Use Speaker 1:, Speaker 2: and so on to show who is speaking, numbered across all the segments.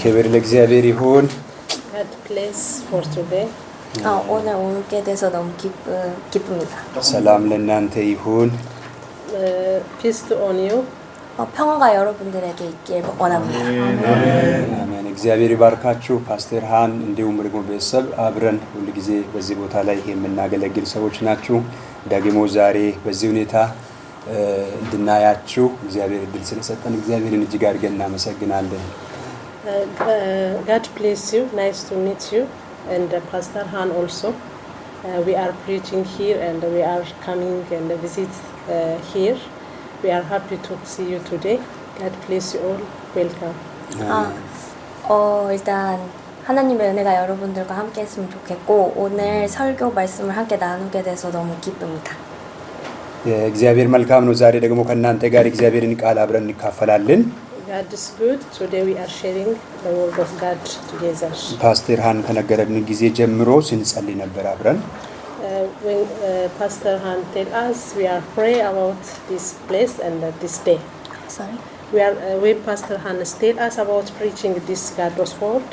Speaker 1: ክብር ለእግዚአብሔር ይሁን።
Speaker 2: God bless for today.
Speaker 3: 아, 오늘 오게 돼서 너무 기쁘, 기쁩니다.
Speaker 1: ሰላም ለእናንተ ይሁን።
Speaker 2: Uh, peace to on you.
Speaker 3: 어, 평화가 여러분들에게 있길 원합니다.
Speaker 1: አሜን። እግዚአብሔር ይባርካችሁ። ፓስተር ሃን እንዲሁም ደግሞ ቤተሰብ አብረን ሁል ጊዜ በዚህ ቦታ ላይ የምናገለግል ሰዎች ናችሁ። ደግሞ ዛሬ በዚህ ሁኔታ እ፣ እንድናያችሁ እግዚአብሔር እድል ስለሰጠን እግዚአብሔርን እጅግ አድርገን እናመሰግናለን።
Speaker 2: Uh, uh, God bless you. Nice to meet you. And uh, Pastor Han also. Uh, we are preaching here and we are coming and visit uh, here. We are happy to see you today. God bless you all. Welcome.
Speaker 3: 아, 어, 일단 하나님의 은혜가 여러분들과 함께 했으면 좋겠고 오늘 설교 말씀을 함께 나누게 돼서 너무 기쁩니다.
Speaker 1: እግዚአብሔር መልካም ነው። ዛሬ ደግሞ ከእናንተ ጋር እግዚአብሔርን ቃል አብረን እንካፈላለን።
Speaker 2: God is good. Today we are sharing the word of God together.
Speaker 1: ፓስተር ሃን ከነገረን ጊዜ ጀምሮ ስንጸልይ ነበር አብረን
Speaker 2: Uh, when uh, Pastor Han tell us, we are pray about this place and uh, this day.
Speaker 3: Sorry.
Speaker 2: We are uh, when Pastor Han tell us about preaching this God's word,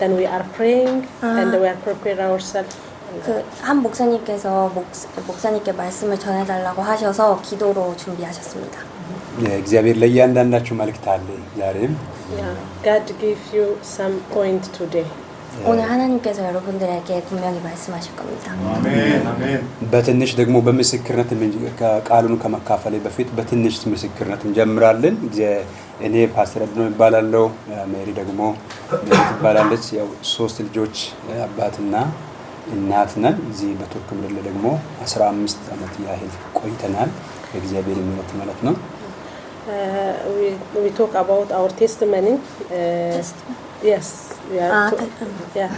Speaker 2: then we are praying and we are prepare ourselves.
Speaker 3: 그 한 목사님께서 목, 목사님께 말씀을 전해달라고 하셔서 기도로 준비하셨습니다.
Speaker 1: እግዚአብሔር ለእያንዳንዳችሁ መልእክት አለ ዛሬም
Speaker 2: Yeah, God give you some point today.
Speaker 3: 오늘 하나님께서 여러분들에게 분명히 말씀하실 겁니다.
Speaker 4: 아멘, 아멘.
Speaker 1: በትንሽ ደግሞ በምስክርነት ምን- ቃሉን ከመካፈል በፊት በትንሽ ምስክርነት እንጀምራለን። እግዚአ- እኔ ፓስተር አድኖ ይባላለው፣ ሜሪ ደግሞ ሜሪ ትባላለች። ያው ሶስት ልጆች አባትና እናት ነን። እዚህ በቱርክ ምድር ላይ ደግሞ 15 ዓመት ያህል ቆይተናል። በእግዚአብሔር ምሕረት ማለት ነው።
Speaker 2: Uh, Uh, we, we talk about our testimony. Uh, yes, we are,
Speaker 3: ah,
Speaker 2: to, yeah,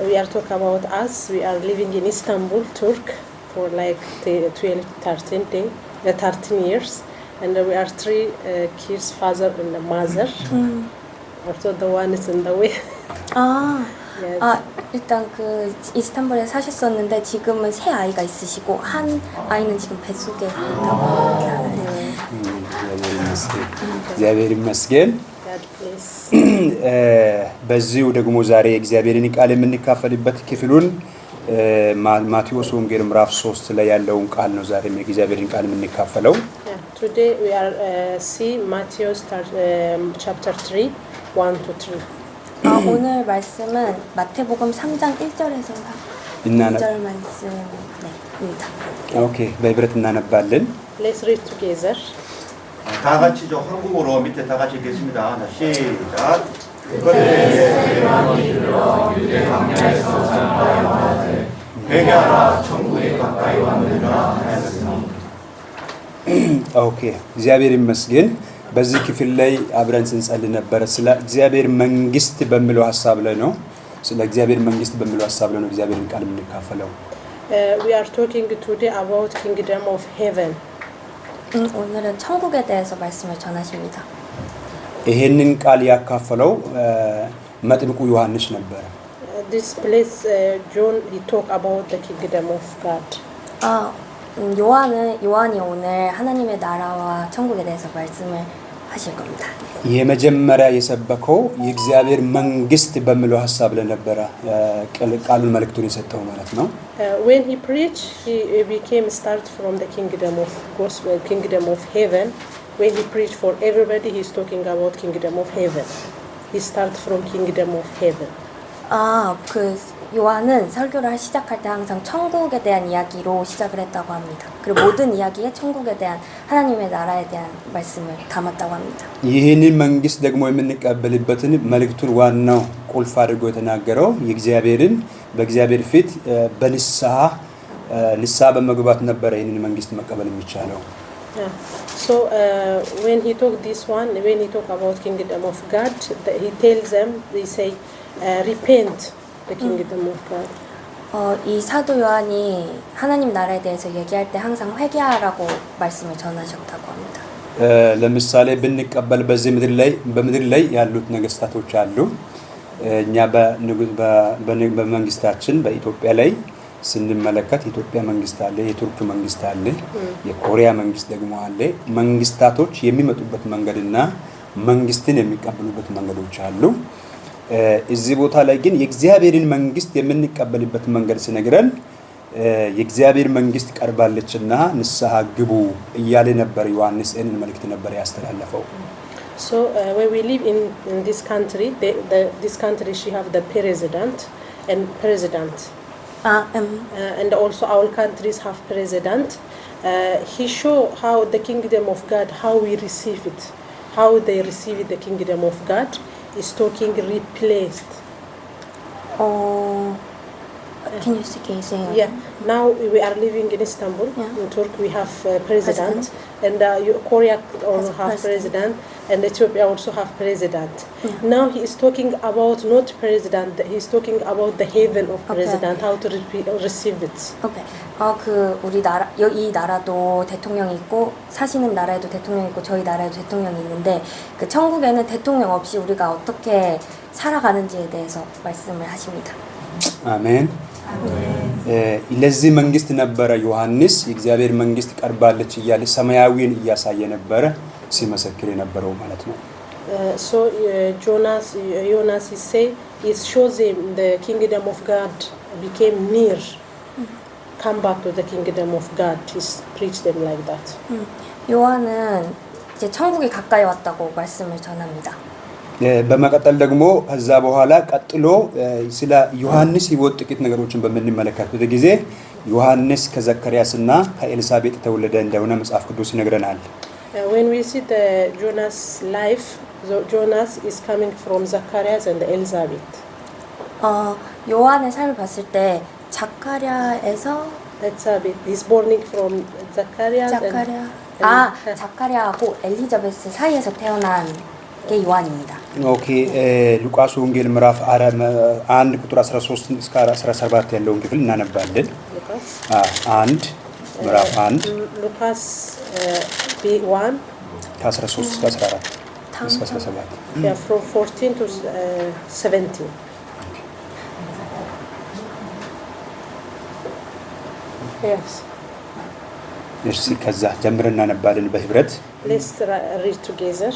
Speaker 2: we are talk about us. We are living in Istanbul, Turk, for like 12, 13, day, the 13 years. And we are three uh, kids, father and a mother. Mm. Also the one is in the way.
Speaker 3: Ah.
Speaker 2: yes.
Speaker 3: 아 일단 그 이스탄불에 사셨었는데 지금은 세 아이가 있으시고 한 아이는 지금 뱃속에 있다고 아~
Speaker 1: 네. ይመስገን። እግዚአብሔር ይመስገን።
Speaker 2: God bless.
Speaker 1: እ፣ በዚሁ ደግሞ ዛሬ የእግዚአብሔርን ቃል የምንካፈልበት ክፍሉን እ፣ ማ- ማቴዎስ ወንጌል ምዕራፍ ሶስት ላይ ያለውን ቃል ነው ዛሬ የእግዚአብሔርን ቃል የምንካፈለው።
Speaker 2: Yeah, today we are uh, see Matthew start, um, chapter 3, 1 to 3.
Speaker 3: 아, 오늘 말씀은 마태복음 3장 1절에서
Speaker 1: እናነ-
Speaker 3: 2절 말씀입니다.
Speaker 1: ኦኬ በህብረት እናነባለን።
Speaker 2: Let's read together.
Speaker 4: 다 같이 저 한국어로 밑에 다 같이 읽겠습니다. 자, 시작. 회개하라 천국이 가까이 왔느니라
Speaker 1: ኦኬ እግዚአብሔር ይመስገን። በዚህ ክፍል ላይ አብረን ስንጸልይ ነበረ። ስለ እግዚአብሔር መንግስት በሚለው ሀሳብ ላይ ነው። ስለ እግዚአብሔር መንግስት በሚለው ሀሳብ ላይ ነው እግዚአብሔርን ቃል የምንካፈለው።
Speaker 2: Uh, we are talking today about kingdom of heaven.
Speaker 3: 음, 오늘은 천국에 대해서 말씀을 전하십니다.
Speaker 1: ይሄንን ቃል ያካፈለው እ፣ መጥምቁ ዮሐንስ ነበረ።
Speaker 2: Uh, this place, uh, John, he talk about the kingdom of God.
Speaker 3: 아, 음, 요한은 요한이 오늘 하나님의 나라와 천국에 대해서 말씀을 하실 겁니다.
Speaker 1: የመጀመሪያ የሰበከው የእግዚአብሔር መንግስት በሚለው ሀሳብ ላይ ነበረ እ፣ ቃል- ቃሉን መልእክቱን የሰጠው ማለት ነው።
Speaker 2: Uh, when he preached, he, he became start from the kingdom of gospel, kingdom of heaven. When he preached for everybody, he's talking about kingdom of heaven. He start from kingdom of heaven.
Speaker 3: 아, 그 요한은 설교를 시작할 때 항상 천국에 대한 이야기로 시작을 했다고 합니다. 그리고 모든 이야기에 천국에 대한 하나님의 나라에 대한 말씀을 담았다고 합니다.
Speaker 1: ይህንን መንግስት ደግሞ የምንቀበልበትን መልእክቱን ዋናው ቁልፍ አድርጎ የተናገረው የእግዚአብሔርን በእግዚአብሔር ፊት እ፣ በንስሐ እ፣ ንስሐ በመግባት ነበረ ይህንን መንግስት መቀበል የሚቻለው።
Speaker 2: Yeah. So uh, when he talk this one, when he talk about kingdom of God, th- he tells them, they say, uh, repent the kingdom of God.
Speaker 3: 어, 이 사도 요한이 하나님 나라에 대해서 얘기할 때 항상 회개하라고 말씀을 전하셨다고 합니다.
Speaker 1: እ፣ ለምሳሌ ብንቀበል በዚህ ምድር ላይ በምድር ላይ ያሉት ነገስታቶች አሉ። እ፣ እኛ በንጉ- በ- በን- በመንግስታችን በኢትዮጵያ ላይ ስንመለከት የኢትዮጵያ መንግስት አለ፣ የቱርክ መንግስት አለ፣ የኮሪያ መንግስት ደግሞ አለ። መንግስታቶች የሚመጡበት መንገድና መንግስትን የሚቀበሉበት መንገዶች አሉ። እ፣ እዚህ ቦታ ላይ ግን የእግዚአብሔርን መንግስት የምንቀበልበት መንገድ ሲነግረን የእግዚአብሔር መንግስት ቀርባለችና ንስሐ ግቡ እያለ ነበር ዮሐንስ ይህንን መልእክት ነበር ያስተላለፈው።
Speaker 2: So is talking replaced.
Speaker 3: Uh, Can you speak Israeli?
Speaker 2: Yeah. Now we are living in Istanbul.
Speaker 3: Yeah.
Speaker 2: In Turkey, we have uh, president, president, and uh, Korea also
Speaker 3: As
Speaker 2: have
Speaker 3: president.
Speaker 2: president, and Ethiopia also have president. Yeah. Now he is talking about not president. He is talking about the heaven of president, how to re- receive it.
Speaker 3: 오케이. 어그 우리 나라 여- 이 나라도 대통령이 있고 사시는 나라에도 대통령이 있고 저희 나라에도 대통령이 있는데 그 천국에는 대통령 없이 우리가 어떻게 살아가는지에 대해서 말씀을 하십니다.
Speaker 1: 아멘. ለዚህ መንግስት ነበረ ዮሐንስ የእግዚአብሔር መንግስት ቀርባለች እያለ ሰማያዊን እያሳየ ነበረ ሲመሰክር የነበረው ማለት ነው።
Speaker 2: Uh, so uh, Jonas, uh, Jonas, he say it shows him the kingdom of God became near. Come back to the kingdom of God. He preached them like that.
Speaker 3: 요한은 이제 천국이 가까이 왔다고 말씀을 전합니다.
Speaker 1: እ፣ በመቀጠል ደግሞ ከዛ በኋላ ቀጥሎ እ፣ ስለ ዮሐንስ ህይወት ጥቂት ነገሮችን በምንመለከትበት ጊዜ ዮሐንስ ከዘካርያስና ከኤልሳቤጥ የተወለደ እንደሆነ መጽሐፍ ቅዱስ ይነግረናል።
Speaker 2: Uh, when we see the Jonas' life, so Jonas is coming from Zacharias and Elizabeth.
Speaker 3: 어, 요한의 삶을 봤을 때 자카랴에서
Speaker 2: Elizabeth is born from Zacharias
Speaker 3: 자카랴
Speaker 2: and,
Speaker 3: 아 자카랴하고 엘리자베스 사이에서 태어난 게 요한입니다.
Speaker 1: ኦኬ እ፣ ሉቃስ ወንጌል ምዕራፍ አረ- መ- አንድ ቁጥር 13 እስከ 17 ያለውን ክፍል እናነባለን።
Speaker 2: Lucas.
Speaker 1: አ፣ አንድ ምዕራፍ አንድ
Speaker 2: Lu- Lucas uh, B1,
Speaker 1: ከ13 እስከ 14 እስከ 17
Speaker 2: yeah, from 14 to uh, 17. Yes.
Speaker 1: እሺ ከዛ ጀምረን እናነባለን በህብረት
Speaker 2: Let's ra- read together.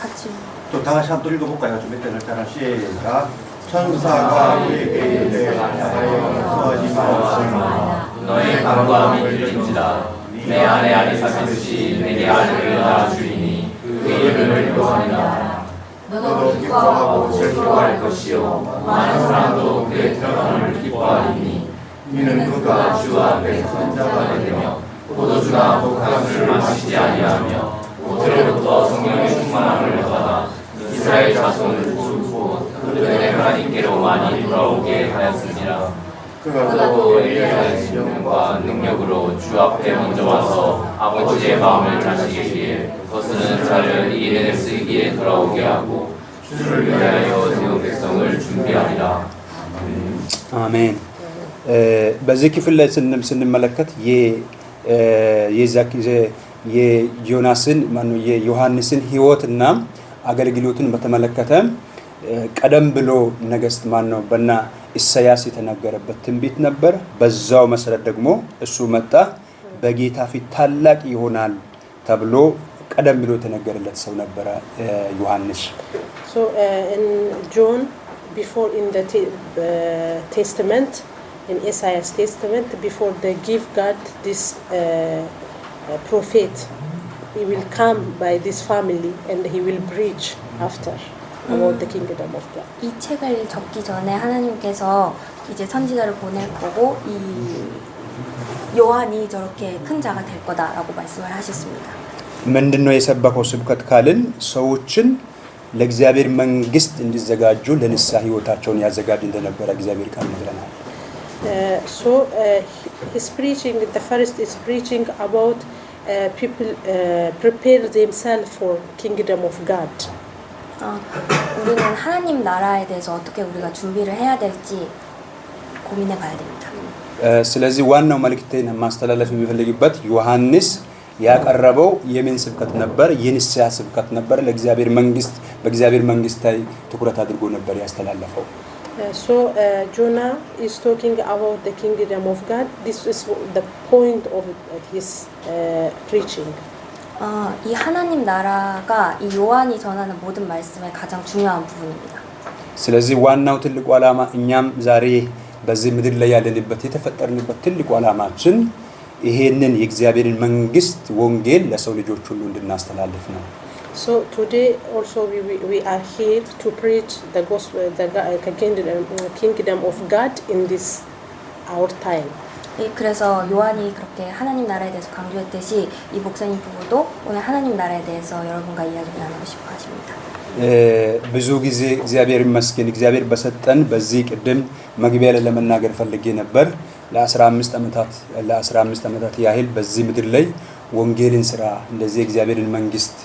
Speaker 3: 같이.
Speaker 4: 또 다 같이 한 번 또 읽어볼까요? 좀 밑에 글자를 시작. 천사가 우리에게 이르되 하여 서지마
Speaker 5: 너의 강구함이 들린지라 내 안에 아리사케스시 내게 아들을 낳아 주리니 그 이름을 요한이라 너도 기뻐하고 즐거워할 것이요. 많은 사람도 그의 태어남을 기뻐하리니 이는 그가 주 앞에 선자가 되며 포도주나 독한 을 마시지 아니하며 모태로부터 성령의 충만함을 받아 이스라엘 자손을 부르고 그들의 하나님께로 많이 돌아오게 하였습니다. 그도 엘리야의 신령과 능력으로 주 앞에 먼저 와서 아버지의 마음을 다시기에 거스는 자를 이른에 쓰기에 돌아오게 하고 주를 위하여 세운 백성을 준비하리라.
Speaker 1: አሜን። እ፣ በዚህ ክፍል ላይ ስንም ስንመለከት የ- እ፣ የዛክ የ- የዮናስን ማነው የዮሐንስን ህይወትና አገልግሎትን በተመለከተ ቀደም ብሎ ነገስት ማን ነው በና ኢሳያስ የተናገረበት ትንቢት ነበር። በዛው መሰረት ደግሞ እሱ መጣ፣ በጌታ ፊት ታላቅ ይሆናል ተብሎ ቀደም ብሎ የተነገረለት ሰው ነበረ ዮሐንስ።
Speaker 2: uh, in John, before in the te- uh, Testament, in Isaiah's Testament, before they give God this uh, uh, prophet, he will come by this family and he will preach after about the kingdom of God.
Speaker 3: 이 책을 적기 전에 하나님께서 이제 선지자를 보낼 거고 이 요한이 저렇게 큰 자가 될 거다라고 말씀을 하셨습니다.
Speaker 1: ምንድን ነው የሰበከው ስብከት ካልን ሰዎችን ለእግዚአብሔር መንግስት እንዲዘጋጁ ለንስሐ ህይወታቸውን ያዘጋጅ እንደነበረ እግዚአብሔር ቃል ነግረናል።
Speaker 2: Uh, so uh, he- his preaching, the first is preaching about uh, people uh, prepare themselves for kingdom of God.
Speaker 3: 어, 우리는 하나님 나라에 대해서 어떻게 우리가 준비를 해야 될지 고민해 봐야 됩니다.
Speaker 1: እ፣ ስለዚህ ዋናው መልእክቴን ማስተላለፍ የሚፈልግበት ዮሐንስ ያቀረበው የምን ስብከት ነበር? የንስሐ ስብከት ነበር። ለእግዚአብሔር መንግስት በእግዚአብሔር መንግስት ላይ ትኩረት አድርጎ ነበር ያስተላለፈው።
Speaker 2: Uh, so uh, Jonah is talking about the kingdom of God. This is the point of his uh, preaching.
Speaker 3: 어, 이 하나님 나라가 이 요한이 전하는 모든 말씀의 가장 중요한 부분입니다.
Speaker 1: ስለዚህ ዋናው ትልቁ ዓላማ እኛም ዛሬ በዚህ ምድር ላይ ያለንበት የተፈጠርንበት ትልቁ ዓላማችን ይሄንን የእግዚአብሔርን መንግስት ወንጌል ለሰው ልጆች ሁሉ እንድናስተላልፍ ነው።
Speaker 2: So today also we, we, we are here to preach the gospel, the ga- uh, kingdom, uh, kingdom of God in this our time.
Speaker 3: 예, 그래서 요한이 그렇게 하나님 나라에 대해서 강조했듯이 이 목사님 부부도 오늘 하나님 나라에 대해서 여러분과 이야기를 나누고 싶어 하십니다.
Speaker 1: እ፣ ብዙ ጊዜ እግዚአብሔር ይመስገን እግዚአብሔር በሰጠን በዚህ ቅድም መግቢያ ላይ ለመናገር ፈልጌ ነበር። ለ15 ዓመታት ለ15 ዓመታት ያህል በዚህ ምድር ላይ ወንጌልን ስራ እንደዚህ የእግዚአብሔርን መንግስት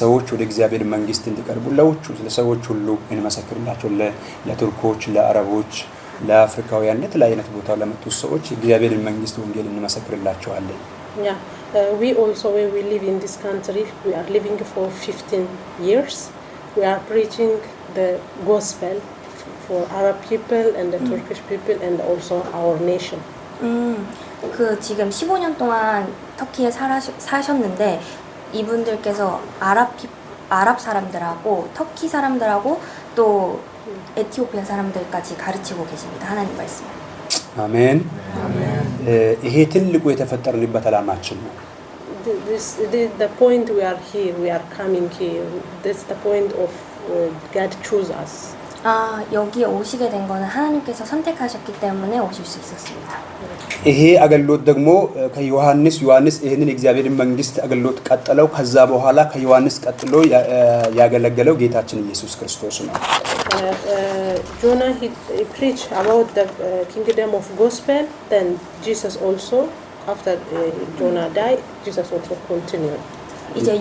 Speaker 1: ሰዎች ወደ እግዚአብሔር መንግስት እንዲቀርቡ ለውቹ ለሰዎች ሁሉ እንመሰክርላቸው ለ- ለቱርኮች፣ ለአረቦች፣ ለአፍሪካውያን ለተለያየ አይነት ቦታ ለመጡት ሰዎች የእግዚአብሔርን መንግስት ወንጌል እንመሰክርላቸዋለን።
Speaker 2: Yeah, uh, we also when we live in this country, we are living for 15 years. We are preaching the gospel f- for Arab people and the Turkish people and also our nation.
Speaker 3: 음, 그 지금 15년 동안 터키에 살아, 사셨는데 이분들께서 아랍 피- 아랍 사람들하고 터키 사람들하고 또 에티오피아 사람들까지 가르치고 계십니다. 하나님 말씀.
Speaker 1: አሜን። እ፣ ይሄ ትልቁ የተፈጠርንበት ዓላማችን ነው።
Speaker 2: The- This, the, the point we are here, we are coming here. That's the point of uh, God choose us.
Speaker 3: 아, 여기에 오시게 된 거는 하나님께서 선택하셨기 때문에 오실 수 있었습니다.
Speaker 1: ይሄ አገልግሎት ደግሞ እ፣ ከዮሐንስ ዮሐንስ ይህንን የእግዚአብሔርን መንግስት አገልግሎት ቀጥለው ከዛ በኋላ ከዮሐንስ ቀጥሎ ያ- እ፣ ያገለገለው ጌታችን ኢየሱስ ክርስቶስ ነው።
Speaker 2: Uh, uh, Jonah he, he preached about the uh, kingdom of gospel. Then Jesus also, after uh, Jonah died, Jesus also continued.
Speaker 3: 이제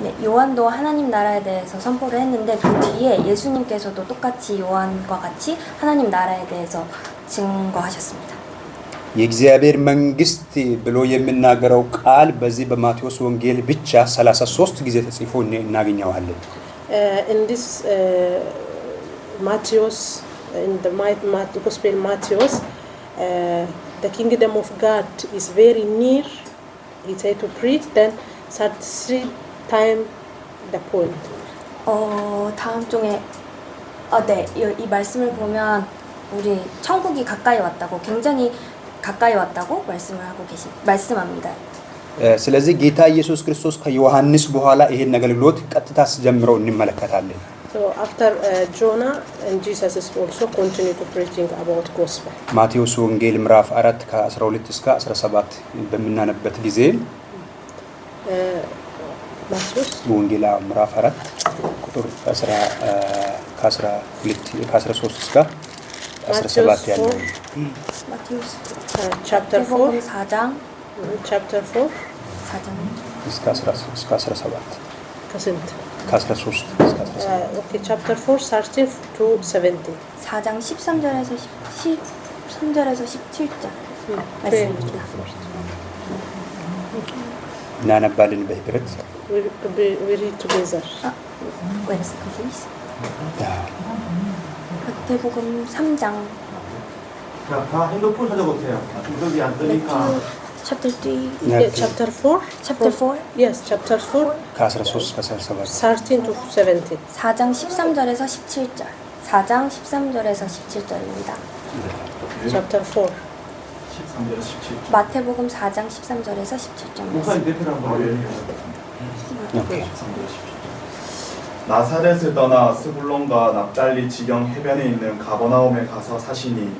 Speaker 3: 네, 요한도 하나님 나라에 대해서 선포를 했는데 그 뒤에 예수님께서도 똑같이 요한과 같이 하나님 나라에 대해서 증거하셨습니다.
Speaker 1: የእግዚአብሔር መንግስት ብሎ የሚናገረው ቃል በዚህ በማቴዎስ ወንጌል ብቻ 33 ጊዜ ተጽፎ እኔ- እናገኘዋለን።
Speaker 2: Uh, in this uh, Matthew's, in the Ma- Ma- Gospel Matthew's, uh, the kingdom of God is very near. He said to preach. Then 33 time the point.
Speaker 3: 어, 다음 쪽에 어, 네, 이, 이 말씀을 보면 우리 천국이 가까이 왔다고 굉장히 가까이 왔다고 말씀을 하고 계시 말씀합니다.
Speaker 1: እ፣ ስለዚህ ጌታ ኢየሱስ ክርስቶስ ከዮሐንስ በኋላ ይሄን አገልግሎት ቀጥታ ሲጀምረው እንመለከታለን።
Speaker 2: So after uh, Jonah and Jesus is also continue to preaching about gospel.
Speaker 1: ማቴዎስ ወንጌል ምዕራፍ 4 ከ12 እስከ 17 በምናነበት ጊዜ
Speaker 2: Uh, Matthew
Speaker 1: ወንጌላ ምዕራፍ 4 ቁጥር 10 እ፣ ከ12 ከ13 እስከ 17 ያለው
Speaker 3: 마테우스
Speaker 2: uh, chapter 4,
Speaker 3: 마태복음 4장
Speaker 2: mm, chapter 4,
Speaker 3: 4장
Speaker 1: እስከ 13 እስከ 17
Speaker 2: ከስንት?
Speaker 1: ከ13 እስከ 17
Speaker 2: Uh, okay, chapter 4, 13 to 17.
Speaker 3: 4장 13절에서 10, 13절에서 17절
Speaker 2: Mm.
Speaker 3: 말씀입니다. 리즈. 마태복음 3장
Speaker 4: 자, 다 핸드폰 찾아보세요. 중독이 안 뜨니까.
Speaker 3: 매튜 챕터 3
Speaker 2: Yeah, chapter 4?
Speaker 3: 챕터 4
Speaker 2: Yes, chapter 4,
Speaker 1: ከ13 እስከ 17
Speaker 2: 13 to 17.
Speaker 3: 4장 13절에서 17절 4장 13절에서 17절입니다.
Speaker 2: Chapter 4.
Speaker 5: 13절에서 17절.
Speaker 3: 마태복음 4장 13절에서 17절
Speaker 4: 목사님
Speaker 3: 말씀.
Speaker 4: 대표로 한번 올려주세요.
Speaker 1: 오케이.
Speaker 6: 나사렛을 떠나 스불론과 납달리 지경 해변에 있는 가버나움에 가서 사시니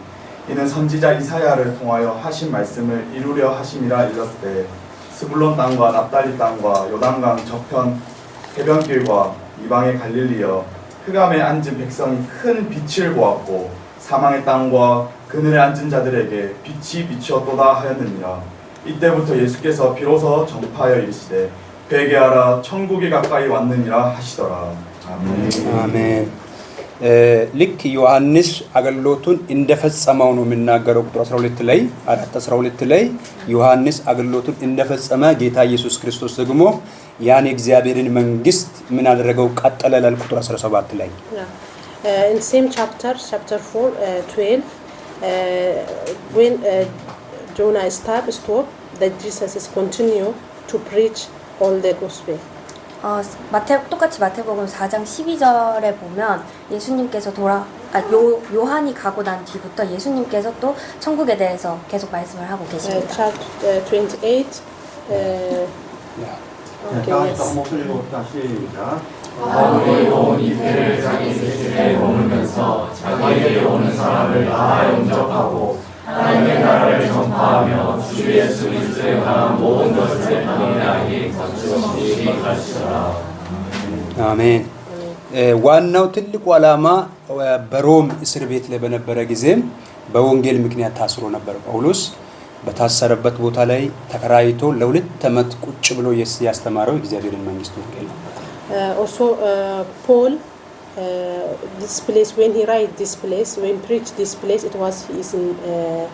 Speaker 6: 이는 선지자 이사야를 통하여 하신 말씀을 이루려 하심이라 일렀을 스불론 땅과 납달리 땅과 요단강 저편 해변길과 이방의 갈릴리여 흑암에 앉은 백성이 큰 빛을 보았고 사망의 땅과 그늘에 앉은 자들에게 빛이 비추었도다 하였느니라 이때부터 예수께서 비로소 전파하여 이르시되 회개하라 천국이 가까이 왔느니라 하시더라 아멘
Speaker 1: አሜን። እ፣ ልክ ዮሐንስ አገልግሎቱን እንደፈጸመው ነው የሚናገረው። ቁጥር 12 ላይ 4 12 ላይ ዮሐንስ አገልግሎቱን እንደፈጸመ ጌታ ኢየሱስ ክርስቶስ ደግሞ ያን የእግዚአብሔርን መንግስት ምን አደረገው? ቀጠለ ይላል ቁጥር 17 ላይ
Speaker 2: Yeah. Uh, in same chapter, chapter 4, uh, 12, uh, when uh, Jonah stopped, stopped, that Jesus is continue to preach all the gospel.
Speaker 3: 어, 마태 똑같이 마태복음 4장 12절에 보면 예수님께서 돌아 아, 요 요한이 가고 난 뒤부터 예수님께서 또 천국에 대해서 계속 말씀을 하고
Speaker 2: Uh,
Speaker 3: 계십니다.
Speaker 2: chapter uh, 28. Uh,
Speaker 4: 네,
Speaker 2: okay,
Speaker 4: 다
Speaker 2: yes.
Speaker 4: 같이 목소리 읽어봅시다. 시작.
Speaker 5: 아무리 온 이태를 자기 세실에 머물면서 자기에게 오는 사람을 다 영접하고 하나님의 나라를 전파하며 주 예수 그리스도에 관한 모든 것을 너희에게 거듭시 가르치라.
Speaker 1: አሜን። ዋናው ትልቁ ዓላማ በሮም እስር ቤት ላይ በነበረ ጊዜም በወንጌል ምክንያት ታስሮ ነበር ጳውሎስ። በታሰረበት ቦታ ላይ ተከራይቶ ለሁለት ዓመት ቁጭ ብሎ የስ- ያስተማረው የእግዚአብሔርን መንግስት ወንጌል ነው።
Speaker 2: Uh, also, uh, Paul, uh, this place, when he write this place, when preach this place, it was he is in uh,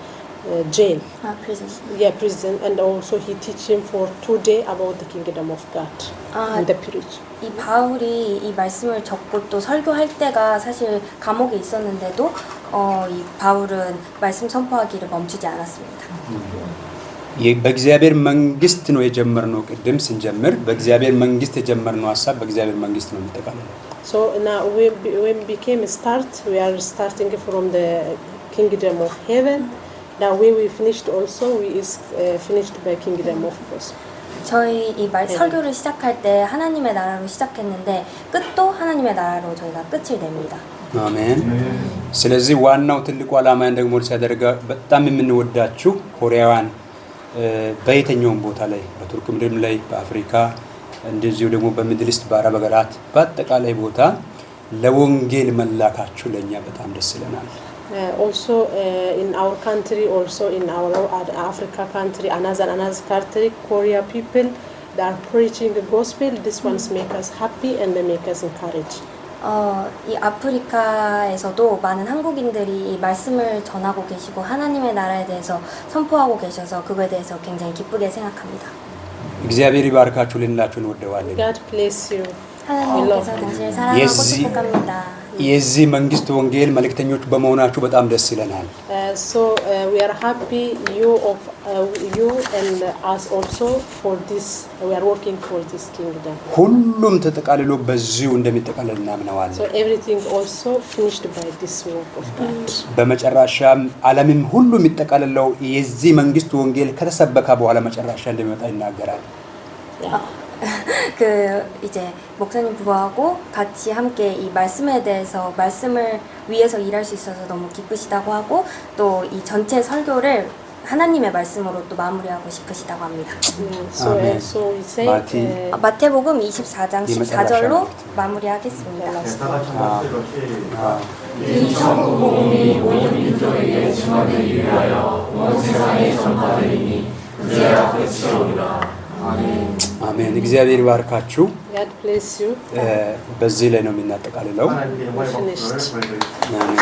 Speaker 2: uh, jail,
Speaker 3: 아, prison.
Speaker 2: yeah, prison, and also he teach him for two day about the kingdom of God
Speaker 3: 아,
Speaker 2: and the preach.
Speaker 3: 이 바울이 이 말씀을 적고 또 설교할 때가 사실 감옥에 있었는데도 어, 이 바울은 말씀 선포하기를 멈추지 않았습니다.
Speaker 1: ይህ በእግዚአብሔር መንግስት ነው የጀመርነው። ቅድም ስንጀምር በእግዚአብሔር መንግስት የጀመርነው ሀሳብ በእግዚአብሔር መንግስት ነው የሚጠቃለለው።
Speaker 2: So now when, be- when became a start, we are starting from the kingdom of heaven. Now when we finished also, we is uh, finished by kingdom of gospel.
Speaker 3: 저희 이 말
Speaker 2: 네.
Speaker 3: 설교를 시작할 때 하나님의 나라로 시작했는데 끝도 하나님의 나라로 저희가 끝을 냅니다.
Speaker 1: አሜን። ስለዚህ ዋናው ትልቁ ዓላማን ደግሞ ሲያደርጋ በጣም የምንወዳችሁ ኮሪያውያን እ፣ በየትኛውም ቦታ ላይ በቱርክ ምድርም ላይ በአፍሪካ እንደዚሁ ደግሞ በሚድል በአረብ ሀገራት በአጠቃላይ ቦታ ለወንጌል መላካችሁ ለእኛ በጣም ደስ ይለናል።
Speaker 2: ኦልሶ ኢን አወር ካንትሪ ኦልሶ ኢን አወር አፍሪካ ካንትሪ አናዘር አናዘር ካንትሪ ኮሪያ ፒፕል ፕሪቺንግ ጎስፔል ዲስ ዋንስ ሜከስ ሃፒ ኤንድ ሜከስ ኢንካሬጅ ones make us happy and they make us encouraged.
Speaker 3: 어, 이 아프리카에서도 많은 한국인들이 이 말씀을 전하고 계시고 하나님의 나라에 대해서 선포하고 계셔서 그거에 대해서 굉장히 기쁘게 생각합니다.
Speaker 1: እግዚአብሔር ይባርካችሁ ልንላችሁ እንወደዋለን።
Speaker 2: God bless you.
Speaker 3: 하나님께서 당신을 사랑하고
Speaker 1: 예지-
Speaker 3: 축복합니다.
Speaker 1: የዚህ መንግስት ወንጌል መልእክተኞች በመሆናችሁ በጣም ደስ ይለናል።
Speaker 2: Uh, so uh, we are happy you of uh, you and us also for this. We are working for this kingdom.
Speaker 1: ሁሉም ተጠቃልሎ በዚሁ እንደሚጠቃለል እናምነዋለን።
Speaker 2: So everything also finished by this work of God.
Speaker 1: በመጨረሻም ዓለምም ሁሉ የሚጠቃለለው የዚህ መንግስት ወንጌል ከተሰበከ በኋላ መጨረሻ እንደሚመጣ ይናገራል።
Speaker 2: Yeah.
Speaker 3: 그 이제 목사님 부부하고 같이 함께 이 말씀에 대해서 말씀을 위해서 일할 수 있어서 너무 기쁘시다고 하고 또 이 전체 설교를 하나님의 말씀으로 또 마무리하고 싶으시다고 합니다.
Speaker 2: Yeah, so,
Speaker 1: Amen.
Speaker 2: so we say
Speaker 1: Mati.
Speaker 2: uh,
Speaker 3: 아, 마태복음 24장
Speaker 1: 이
Speaker 3: 14절로
Speaker 1: 말씀.
Speaker 3: 마무리하겠습니다.
Speaker 4: 네, 다 같이 목소리로 시작.
Speaker 5: 이 천국복음이 모든 민족에게 증언되기 위하여 온 세상에 전파되리니 그제야 끝이 오리라.
Speaker 1: አሜን። እግዚአብሔር ይባርካችሁ።
Speaker 2: God bless you.
Speaker 1: እ፣ በዚህ ላይ ነው የምናጠቃልለው።
Speaker 4: 하나님께 영광의 박수를
Speaker 2: Finished.
Speaker 4: 보여드리겠습니다.
Speaker 1: አሜን።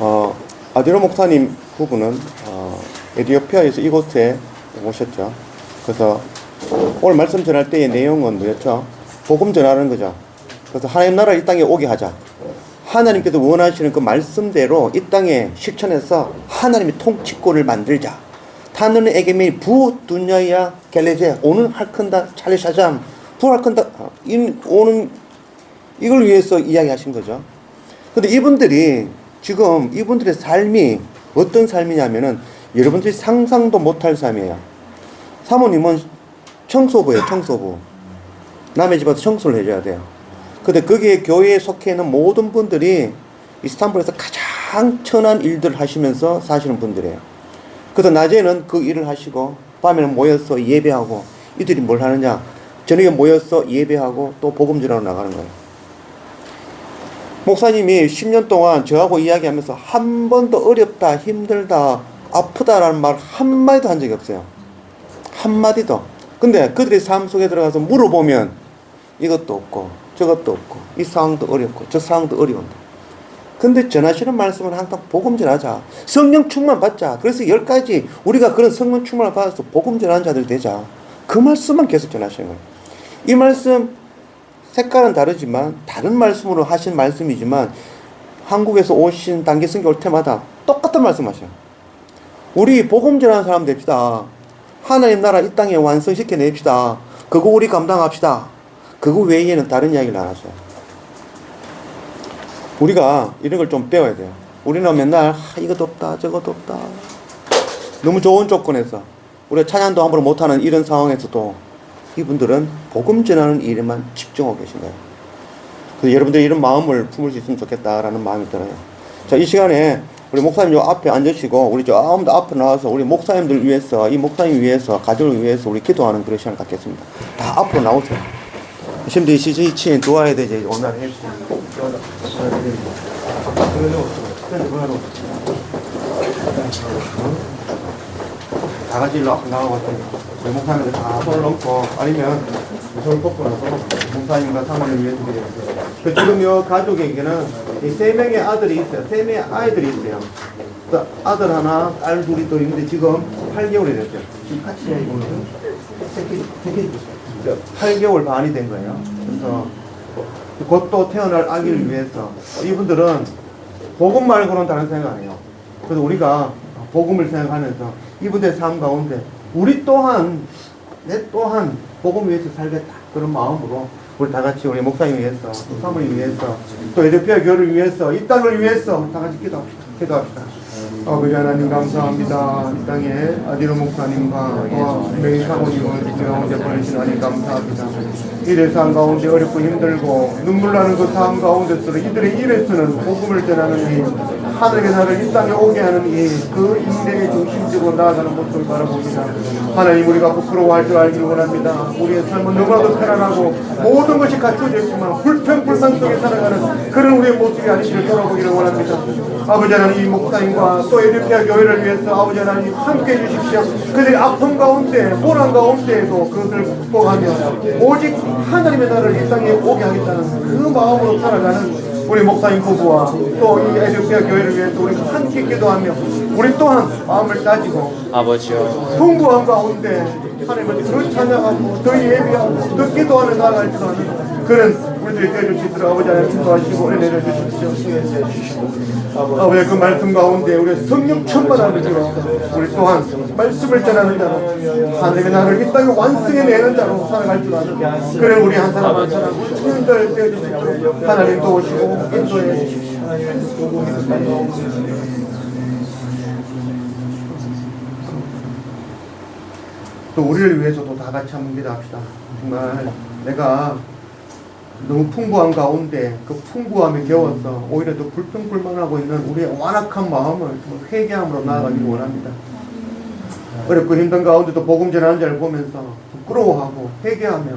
Speaker 7: 어, 아디로 목사님 부부는 어, 에디오피아에서 이곳에 오셨죠. 그래서 오늘 말씀 전할 때의 내용은 뭐였죠? 복음 전하는 거죠. 그래서 하나님 나라 이 땅에 오게 하자. 하나님께서 원하시는 그 말씀대로 이 땅에 실천해서 하나님의 통치권을 만들자. 타는 에게미 부 두냐야 갤레제 오는 할컨다 찰리샤잠 부 할컨다 아, 인 오는 이걸 위해서 이야기하신 거죠. 근데 이분들이 지금 이분들의 삶이 어떤 삶이냐면은 여러분들이 상상도 못할 삶이에요. 사모님은 청소부예요, 청소부. 남의 집 와서 청소를 해줘야 돼요. 근데 거기에 교회에 속해 있는 모든 분들이 이스탄불에서 가장 천한 일들을 하시면서 사시는 분들이에요. 그래서 낮에는 그 일을 하시고 밤에는 모여서 예배하고 이들이 뭘 하느냐? 저녁에 모여서 예배하고 또 복음 전하러 나가는 거예요. 목사님이 10년 동안 저하고 이야기하면서 한 번도 어렵다, 힘들다, 아프다라는 말 한마디도 한 적이 없어요. 한마디도. 근데 그들의 삶 속에 들어가서 물어보면 이것도 없고 저것도 없고 이 상황도 어렵고 저 상황도 어려운데. 근데 전하시는 말씀은 항상 복음 전하자. 성령 충만 받자. 그래서 열 가지 우리가 그런 성령 충만을 받아서 복음 전하는 자들 되자. 그 말씀만 계속 전하시는 거예요. 이 말씀 색깔은 다르지만 다른 말씀으로 하신 말씀이지만 한국에서 오신 단기 선교 올 때마다 똑같은 말씀하셔요. 우리 복음 전하는 사람 됩시다. 하나님 나라 이 땅에 완성시켜 냅시다. 그거 우리 감당합시다. 그거 외에는 다른 이야기를 안 하셔요. 우리가 이런 걸 좀 배워야 돼요. 우리는 맨날 하, 이것도 없다 저것도 없다 너무 좋은 조건에서 우리가 찬양도 함부로 못하는 이런 상황에서도 이분들은 복음 전하는 일에만 집중하고 계신 거예요. 그래서 여러분들이 이런 마음을 품을 수 있으면 좋겠다라는 마음이 들어요. 자, 이 시간에 우리 목사님 요 앞에 앉으시고 우리 좀더 앞에 나와서 우리 목사님들 위해서 이 목사님 위해서 가족을 위해서 우리 기도하는 그런 시간을 갖겠습니다. 다 앞으로 나오세요. 심지어 CG치엔 도와야 되지 오늘 해주세요. 다 같이 일로 앞에 나와봤더니 우리 목사님들 다 손을 얹고 아니면 손을 뻗고 나서 목사님과 사모님 위해서 드려요. 그 지금 요 가족에게는 이 세 명의 아들이 있어요. 세 명의 아이들이 있어요. 또 아들 하나, 딸 둘이 또 있는데 지금 8개월이 됐죠. 지금 같이 이거는 새끼, 새끼 8개월 반이 된 거예요. 그래서 곧 또 태어날 아기를 위해서 이분들은 복음 말고는 다른 생각 안 해요. 그래서 우리가 복음을 생각하면서 이분들의 삶 가운데 우리 또한 내 또한 복음 위해서 살겠다 그런 마음으로 우리 다 같이 우리 목사님 위해서 또 사모님 위해서 또 에드피아 교회를 위해서 이 땅을 위해서 다 같이 기도합시다. 기도합시다. 아버지 하나님 감사합니다. 이 땅에 아디로 목사님과 또 메인 사모님을 이 가운데 보내신 하나님 감사합니다. 이래 삶 가운데 어렵고 힘들고 눈물 나는 그 삶 가운데서도 이들의 일에서는 복음을 전하는 일, 하늘의 나를 이 땅에 오게 하는 일, 그 인생의 중심적으로 나아가는 모습을 바라봅니다. 하나님 우리가 부끄러워할 줄 알기를 원합니다. 우리의 삶은 너무나도 편안하고 모든 것이 갖춰져 있지만 불평불만 속에 살아가는 그런 우리의 모습이 아니기를 돌아보기를 원합니다. 아버지 하나님 이 목사님과 또 에드피아 교회를 위해서 아버지 하나님 함께 해주십시오. 그들의 아픔 가운데 고난 가운데에도 그것을 극복하며 오직 하나님의 나라를 이 땅에 오게 하겠다는 그 마음으로 살아가는 우리 목사님 부부와 또 이 에드피아 교회를 위해서 우리 함께 기도하며 우리 또한 마음을 따지고
Speaker 5: 아버지요.
Speaker 7: 풍부한 가운데 하나님을 더 찬양하고 더 예배하고 더 기도하는 줄 아는 그런 우리들이 있도록 아버지 하나님 기도하시고 은혜 내려주십시오. 아버지 그 말씀 가운데 우리 성령 충만함을 주어 우리 또한 말씀을 전하는 자로 하나님의 나를 이 땅에 완성해내는 자로 살아갈 줄 아는 그런 우리 한 사람 한 사람 주님들 되어주십시오. 하나님 도우시고 인도해 주십시오 또 우리를 위해서도 다 같이 한번 기도합시다. 정말 내가 너무 풍부한 가운데 그 풍부함에 겨워서 오히려 더 불평불만하고 있는 우리의 완악한 마음을 좀 회개함으로 나아가기를 원합니다. 어렵고 힘든 가운데도 복음 전하는 자를 보면서 부끄러워하고 회개하며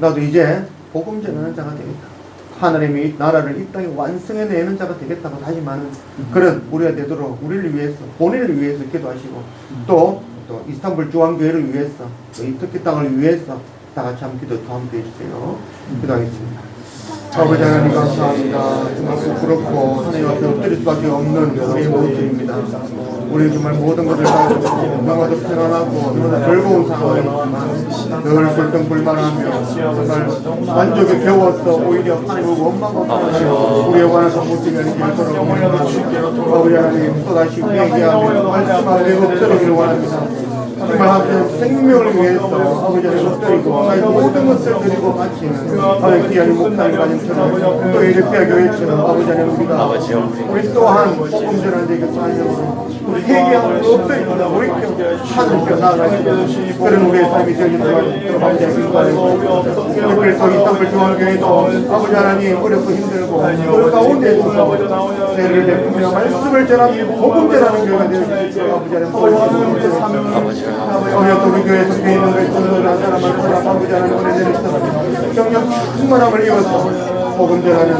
Speaker 7: 나도 이제 복음 전하는 자가 되겠다. 하나님이 이 나라를 이 땅에 완성해내는 자가 되겠다고 다짐하는 그런 우리가 되도록 우리를 위해서 본인을 위해서 기도하시고 또, 또 이스탄불 중앙교회를 위해서 또이 터키 땅을 위해서 다 같이 한번 기도 더 함께 해주세요. 기도하겠습니다. 아버지 하나님 감사합니다. 정말 부끄럽고 하나님 앞에 엎드릴 수밖에 없는 우리의 모습입니다. 우리 정말 모든 것을 다 너무나도 편안하고 너무나 즐거운 상황이지만 늘 불평불만하며 정말 만족에 겨워서 오히려 하나님을 원망하고 원하는 모습이 아니기를 돌아옵니다. 아버지 하나님 또다시 회개하며 말씀 앞에 엎드리기를 원합니다. 하나님 생명을 위해서 아버지 하나님 엎드리고 나의 모든 것을 드리고 바치는 하나님 귀한 목사님 가정처럼 또 에르피아 교회처럼 아버지 하나님 우리가 우리 또한 복음 전하는 데그 사역으로 우리 회개하고 엎드리고 우리 하늘께 나아가시는 그런 우리의 삶이 되기를 아버지 하나님 그래서 이 땅을 중앙교회도 아버지 하나님 어렵고 힘들고 그 가운데서 죄를 베푸며 말씀을 전하며 복음 전하는 교회가 되어주시고 아버지 하나님 도와주시고 또 우리 교회에서 배우는 것을 전도한 사람을 보라 아버지 하나님 은혜 내리셔서 경력 충만함을 입어서 복음 전하는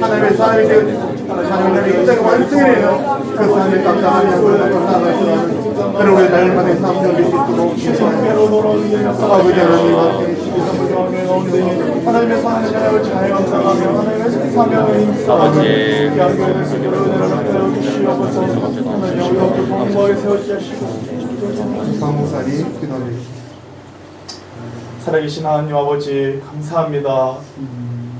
Speaker 7: 하나님의 사람이 되어주시고 하나님의 나라를 이 땅에 완성해내는 그 삶을 감당하며 그것을 나아가시는 그런 우리 날만의 삶 되어질 수 있도록 기도합니다 아버지 하나님 해주시고
Speaker 6: 하나님의 자녀를 잘 감당하며 하나님의 사명을 힘써 기하교회를 세계로 은혜를 주시옵소서 하나님 여기 공부하게 세워주시고
Speaker 7: 박목사님 기도해 주십시오
Speaker 6: 살아계신 하나님 아버지 감사합니다.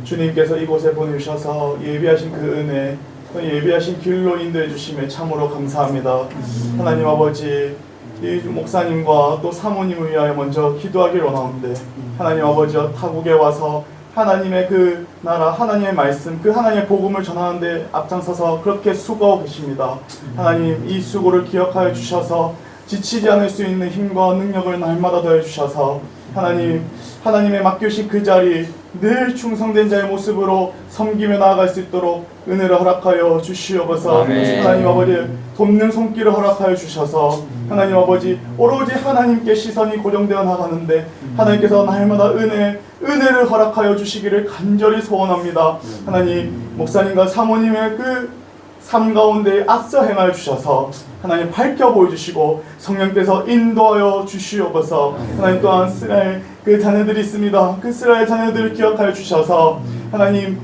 Speaker 6: 주님께서 이곳에 보내주셔서 예비하신 그 은혜 예비하신 길로 인도해 주심에 참으로 감사합니다. 하나님 아버지 이 목사님과 또 사모님을 위하여 먼저 기도하기를 원하는데 하나님 아버지여 타국에 와서 하나님의 그 나라 하나님의 말씀 그 하나님의 복음을 전하는데 앞장서서 그렇게 수고하고 계십니다. 하나님 이 수고를 기억하여 주셔서 지치지 않을 수 있는 힘과 능력을 날마다 더해 주셔서 하나님 하나님의 맡겨신 그 자리 늘 충성된 자의 모습으로 섬기며 나아갈 수 있도록 은혜를 허락하여 주시옵소서
Speaker 5: 아멘.
Speaker 6: 하나님 아버지 돕는 손길을 허락하여 주셔서 하나님 아버지 오로지 하나님께 시선이 고정되어 나가는데 하나님께서 날마다 은혜 은혜를 허락하여 주시기를 간절히 소원합니다 하나님 목사님과 사모님의 그 삶 가운데 앞서 행하여 주셔서 하나님 밝혀 보여주시고 성령께서 인도하여 주시옵소서. 하나님 또한 이스라엘 그 자녀들이 있습니다. 그 이스라엘 자녀들을 기억하여 주셔서 하나님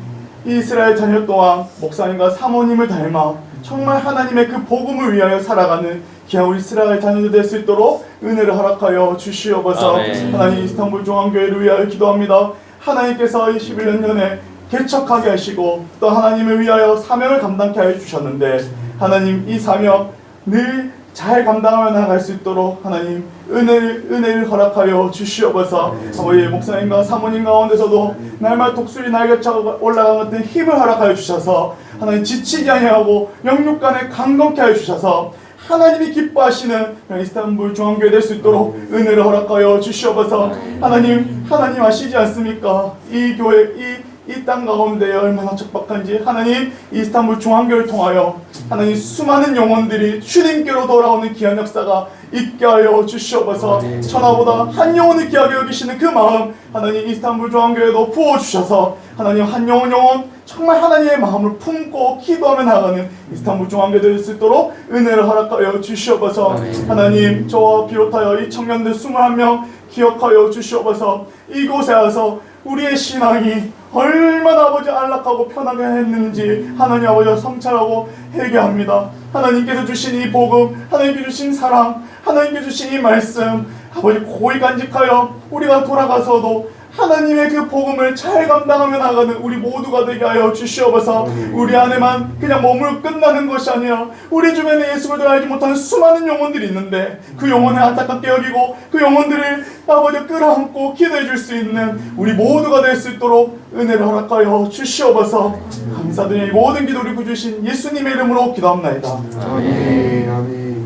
Speaker 6: 이 이스라엘 자녀 또한 목사님과 사모님을 닮아 정말 하나님의 그 복음을 위하여 살아가는 귀한 이스라엘 자녀들 될 수 있도록 은혜를 허락하여 주시옵소서. 하나님 이스탄불 중앙교회를 위하여 기도합니다. 하나님께서 이 11년 전에 개척하게 하시고 또 하나님을 위하여 사명을 감당케 하여 주셨는데 하나님 이 사명 늘 잘 감당하며 나아갈 수 있도록 하나님 은혜를, 은혜를 허락하여 주시옵소서. 아버지 목사님과 사모님 가운데서도 날마다 독수리 날개쳐 올라간 것 같은 힘을 허락하여 주셔서 하나님 지치지 아니하고 영육간에 강건케 하여 주셔서 하나님이 기뻐하시는 이스탄불 중앙교회 될 수 있도록 은혜를 허락하여 주시옵소서. 하나님 하나님 아시지 않습니까? 이 교회 이 이 땅 가운데 얼마나 척박한지 하나님 이스탄불 중앙교회를 통하여 하나님 수많은 영혼들이 주님께로 돌아오는 귀한 역사가 있게 하여 주시옵소서. 천하보다 한 영혼을 귀하게 여기시는 그 마음 하나님 이스탄불 중앙교회도 부어주셔서 하나님 한 영혼 영혼 정말 하나님의 마음을 품고 기도하며 나가는 이스탄불 중앙교회 될수 있도록 은혜를 허락하여 주시옵소서. 하나님 저와 비롯하여 이 청년들 21명 기억하여 주시옵소서. 이곳에 와서 우리의 신앙이 얼마나 아버지 안락하고 편하게 했는지 하나님 아버지 성찰하고 회개합니다. 하나님께서 주신 이 복음, 하나님께 주신 사랑, 하나님께 주신 이 말씀, 아버지 고이 간직하여 우리가 돌아가서도 하나님의 그 복음을 잘 감당하며 나가는 우리 모두가 되게 하여 주시옵소서. 우리 안에만 그냥 머물 끝나는 것이 아니라 우리 주변에 예수를 더 알지 못하는 수많은 영혼들이 있는데 그 영혼을 안타깝게 여기고 그 영혼들을 아버지 끌어안고 기도해 줄 수 있는 우리 모두가 될 수 있도록 은혜를 허락하여 주시옵소서. 감사드리니 모든 기도 우리 구주신 예수님의 이름으로 기도합나이다
Speaker 5: 아멘.